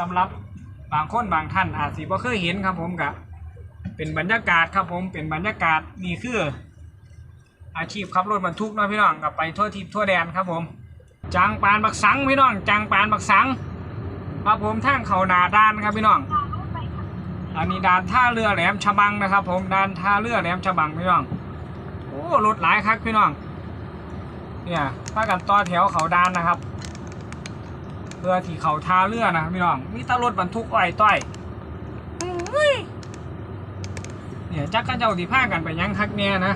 สำหรับบางคนบางท่านอาจสิบ่เคยเห็นครับผมกะเป็นบรรยากาศครับผมเป็นบรรยากาศนี่คือ อาชีพขับรถบรรทุกนาะพี่น้องกับไปทั่วทิพย์ทั่วแดนครับผมจางปานบักสังพี่น้องจางปานบักสังครับผมทางเขานาด้านครับพี่น้อง อันนี้ด่านท่าเรือแหลมฉบังนะครับ ผมด่านท่าเรือแหลมฉบังพี่น้องโอ้รถหลายครับพี่น้องเนี่ยพากันต่อแถวเขาด้านนะครับ เพื่อที่เขาท่าเรือนะครับพี่น้องมีแตรถบรรทุกอ้อยต้อยอุ้ยเนี่ยจักข้าเจ้าที่พากันไปยังคักเนี่ยนะ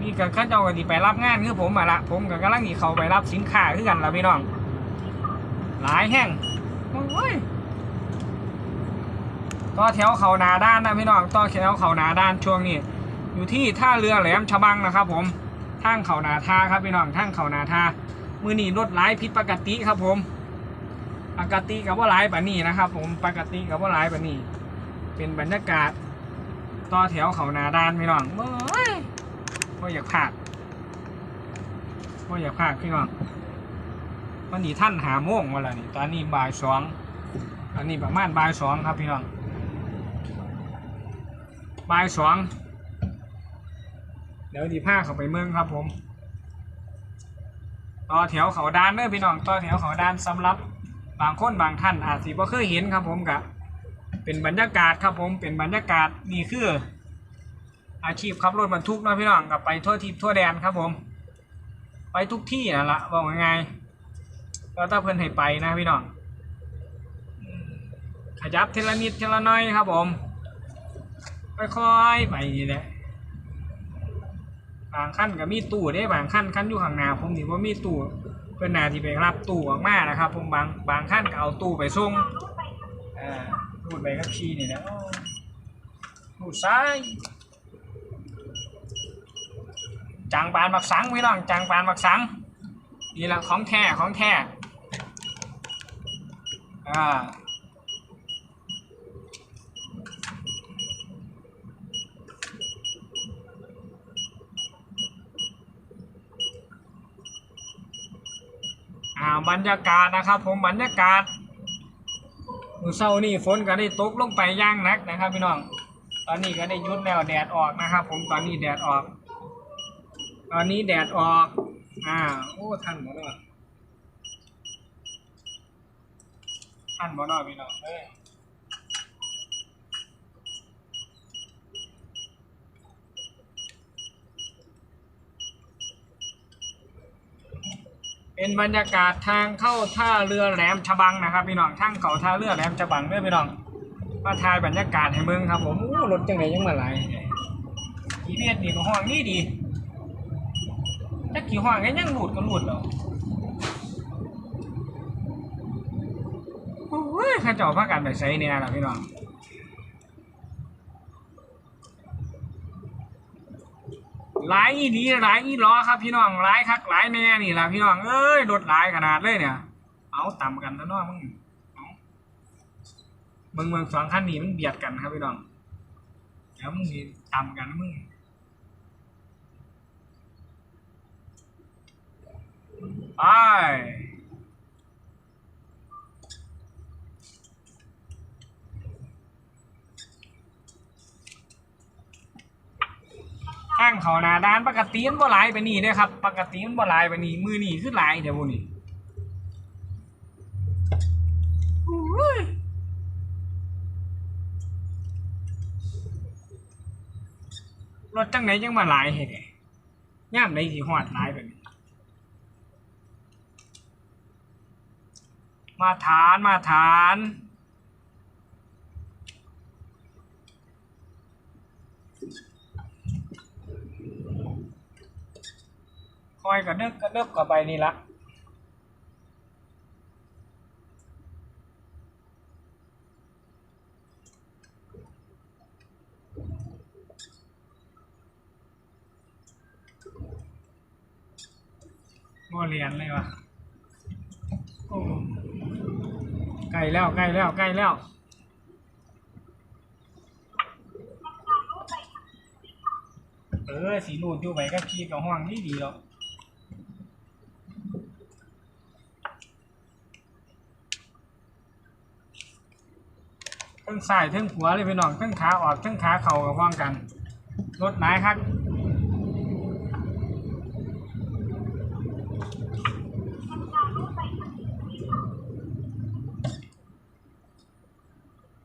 มีกับข้าเจ้าก็ที่ไปรับงานคือผมมาละผมกับกำลังที่เขาไปรับสินค้าคือกันละพี่น้อง หลายแห่งโอ้ยต่อแถวเขานาด้านนะพี่น้องต่อแถวเขานาด้านช่วงนี้อยู่ที่ท่าเรือแหลมฉบังนะครับ ผมทางเขานาทาครับพี่น้องทางเขานาทามือนีรถหลายผิดปกติครับผม ปกติกับว่าหลายปานนี้นะครับ ผมปกติกับว่าหลายปานนี้ เป็นบรรยากาศต่อแถวเขานาด้านพี่น้องเฮ้ยก็อยากพลาดก็อยากพลาดพี่น้องวันนี้ท่านหาโมงมาแล้วนี่ตอนนี้บ่ายสองอันนี้ประมาณบ่ายสองครับพี่น้องบ่ายสองเดี๋ยวดีผ้าเขาไปเมืองครับผม ต่อแถวเขาด้านเด้อพี่น้อง ต่อแถวเขาด้านสำหรับ บางคนบางท่านอาจสิบ่เคยเห็นครับผมกะเป็นบรรยากาศครับผมเป็นบรรยากาศนี่คือ อาชีพขับรถบรรทุกนะพี่น้องกับไปทั่วทิพย์ทั่วแดนครับผม ไปทุกที่นั่นละบอกยังไงก็ถ้าเพิ่อนให้ไปนะพี่น้องขยับเทีละนิดทีละน้อยครับผมค่อยๆไปนี่แหละบางขั้นก็มีตู้ได้บางขั้นขั้นอยู่ข้างหน้าผมนี่ว่ามีตู้ เพื่อนนาที่ไปรับตู้ออกมานะครับผมบางบางขั้นก็เอาตู้ไปส่งอ่ารูดไปขับชีนี่นะรูดซ้ายจางปานบักสังพี่น้องจางปานบักสังนี่แหละของแท้ของแท้อ่า บรรยากาศนะครับผมบรรยากาศมือเศร้านี่ฝนก็ได้ตกลงไปย่างนักนะครับพี่น้อง ตอนนี้ก็ได้ยุดแล้วแดดออกนะครับ ผมตอนนี้แดดออก ตอนนี้แดดออกอ่าโอ้ท่านบ่เนาะท่านบ่เนาะพี่น้องเอ้ เป็นบรรยากาศทางเข้าท่าเรือแหลมฉบังนะครับพี่น้องทางเขาท่าเรือแหลมฉบังเด้อพี่น้องมาถ่ายบรรยากาศให้เมืองครับผมโอ้รถจังไหนยังมาหลายขี่เวียดนี่ก็ห้องนี่ดีถ้าขี่ห้องก็ยังหลุดก็หลุดแล้วโอ้ยข้าเจ้าพากันไปใส่เนี่ยล่ะพี่น้อง หลายอีดีหลายอีล้อครับพี่น้องหลายคักหลายแน่นี่ล่ะพี่น้องเอ้ยรถหลายขนาดเลยเนี่ย เอาต่ำกันแล้วเนาะมึงเอามึงเมืองสองคันนี้มันเบียดกันครับพี่น้องแล้วมึงนี่ต่ำกันนะมึงไป ข้างเขาหนาด้านปกติมันบ่หลายไปนี่เด้อครับ ปกติมันบ่หลายไปนี่มือนี่คือหลายเดี๋ยววกนี้รถจังไหนยังมาหลายเหตุย่ามไหนสิหอดหลายแบบนี้มาฐานมาฐาน คอยกระเดึกกระเดึกกับไปนี่ละบ่เรียนเลยวะใกล้แล้วใกล้แล้วใกล้แล้วเออสีรูดอยู่ไปกับพี่กับห้องนี่ดีหรอ งสายทั้งหัวเลยพี่น้องทั้งขาออกทั้งขาเข่ากับว่างกันรถไหนครับ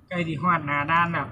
ใกล้ดีหอดหน้าด้านแบบ